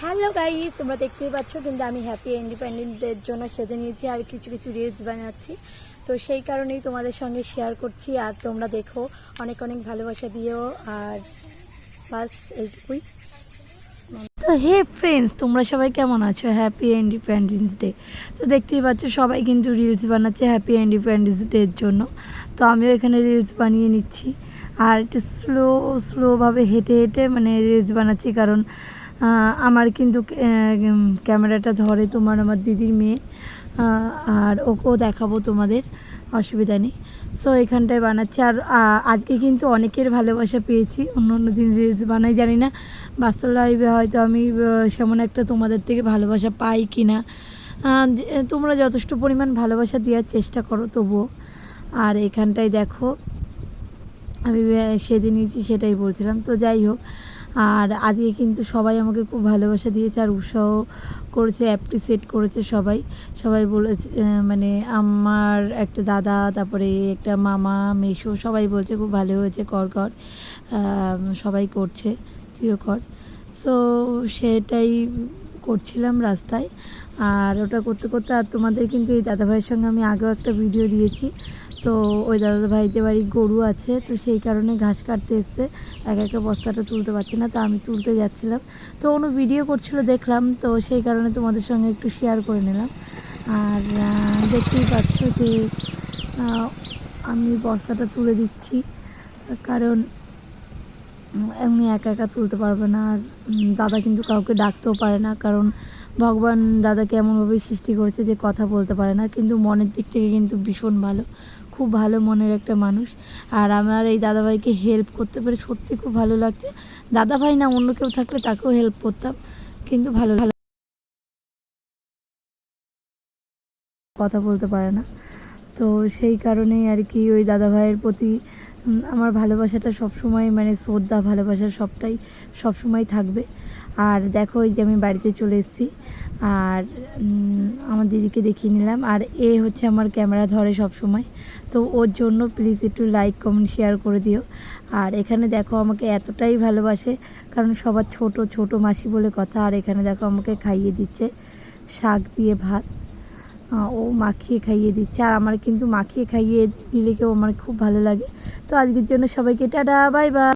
Hello guys তোমরা দেখতেই পাচ্ছ, কিন্তু আমি হ্যাপি ইন্ডিপেন্ডেন্ট ডের জন্য সেজে নিয়েছি আর কিছু কিছু রিলস বানাচ্ছি। তো সেই কারণেই তোমাদের সঙ্গে শেয়ার করছি আর তোমরা দেখো, অনেক অনেক ভালোবাসা দিও আর বাস এইটুকুই তো হে ফ্রেন্ডস তোমরা সবাই কেমন আছো? হ্যাপি ইন্ডিপেন্ডেন্স ডে তো দেখতেই পাচ্ছ, সবাই কিন্তু রিলস বানাচ্ছে হ্যাপি ইন্ডিপেন্ডেন্স ডের জন্য। তো আমিও এখানে রিলস বানিয়ে নিচ্ছি। আর একটু স্লো স্লোভাবে হেঁটে হেঁটে মানে রিলস বানাচ্ছি কারণ আমার কিন্তু ক্যামেরাটা ধরে তোমার আমার দিদির মেয়ে আর ওকেও দেখাবো তোমাদের, অসুবিধা নেই। সো এখানটায় বানাচ্ছি। আর আজকে কিন্তু অনেকের ভালোবাসা পেয়েছি, অন্য অন্য দিন রিলস বানাই, জানি না। বাস্তব লাইভে হয়তো আমি সেমন একটা তোমাদের থেকে ভালোবাসা পাই কি না তোমরা যথেষ্ট পরিমাণ ভালোবাসা দেওয়ার চেষ্টা করো তবুও। আর এখানটায় দেখো, আমি নিয়েছি সেটাই বলছিলাম। তো যাই হোক আর আজকে কিন্তু সবাই আমাকে খুব ভালোবাসা দিয়েছে আর উৎসাহ করেছে অ্যাপ্রিসিয়েট করেছে সবাই। সবাই বলেছে মানে আমার একটা দাদা, তারপরে একটা মামা মেশো সবাই বলছে খুব ভালো হয়েছে, কর কর সবাই করছে, তুইও কর। সো সেটাই করছিলাম রাস্তায়। আর ওটা করতে করতে আর তোমাদের কিন্তু এই দাদাভাইয়ের সঙ্গে আমি আগেও একটা ভিডিও দিয়েছি। তো ওই দাদা ভাইদের বাড়ি গরু আছে, তো সেই কারণে ঘাস কাটতে এসছে। একা একা বস্তাটা তুলতে পারছি না, তো আমি তুলতে যাচ্ছিলাম। তো কোনো ভিডিও করছিল, দেখলাম, তো সেই কারণে তোমাদের সঙ্গে একটু শেয়ার করে নিলাম। আর দেখতেই পাচ্ছ যে আমি বস্তাটা তুলে দিচ্ছি, কারণ এমনি একা একা তুলতে পারবে না। আর দাদা কিন্তু কাউকে ডাকতেও পারে না, কারণ ভগবান দাদাকে এমনভাবে সৃষ্টি করেছে যে কথা বলতে পারে না, কিন্তু মনের দিক থেকে কিন্তু ভীষণ ভালো। খুব ভালো মনের একটা মানুষ। আর আমার এই দাদাভাইকে হেল্প করতে পেরে সত্যি খুব ভালো লাগছে। দাদাভাই না, অন্য কেউ থাকলে তাকেও হেল্প করতাম। কিন্তু ভালো ভালো কথা বলতে পারে না। তো সেই কারণেই আর কি ওই দাদাভাইয়ের প্রতি আমার ভালোবাসাটা সবসময় মানে শ্রদ্ধা, ভালোবাসা সবটাই সবসময় থাকবে। আর দেখো এই যে আমি বাড়িতে চলে এসেছি, আর আমার দিদিকে দেখিয়ে নিলাম। আর এ হচ্ছে আমার ক্যামেরা ধরে সব সময় তো ওর জন্য প্লিজ একটু লাইক, কমেন্ট, শেয়ার করে দিও। আর এখানে দেখো আমাকে এতটাই ভালোবাসে, কারণ সবার ছোট ছোট মাসি বলে কথা। আর এখানে দেখো আমাকে খাইয়ে দিচ্ছে শাক দিয়ে ভাত। ও মাখিয়ে খাইয়ে দিচ্ছে। আর আমার কিন্তু মাখিয়ে খাইয়ে দিলে কেউ আমার খুব ভালো লাগে। তো আজকের জন্য সবাইকে টাটা বাই বাই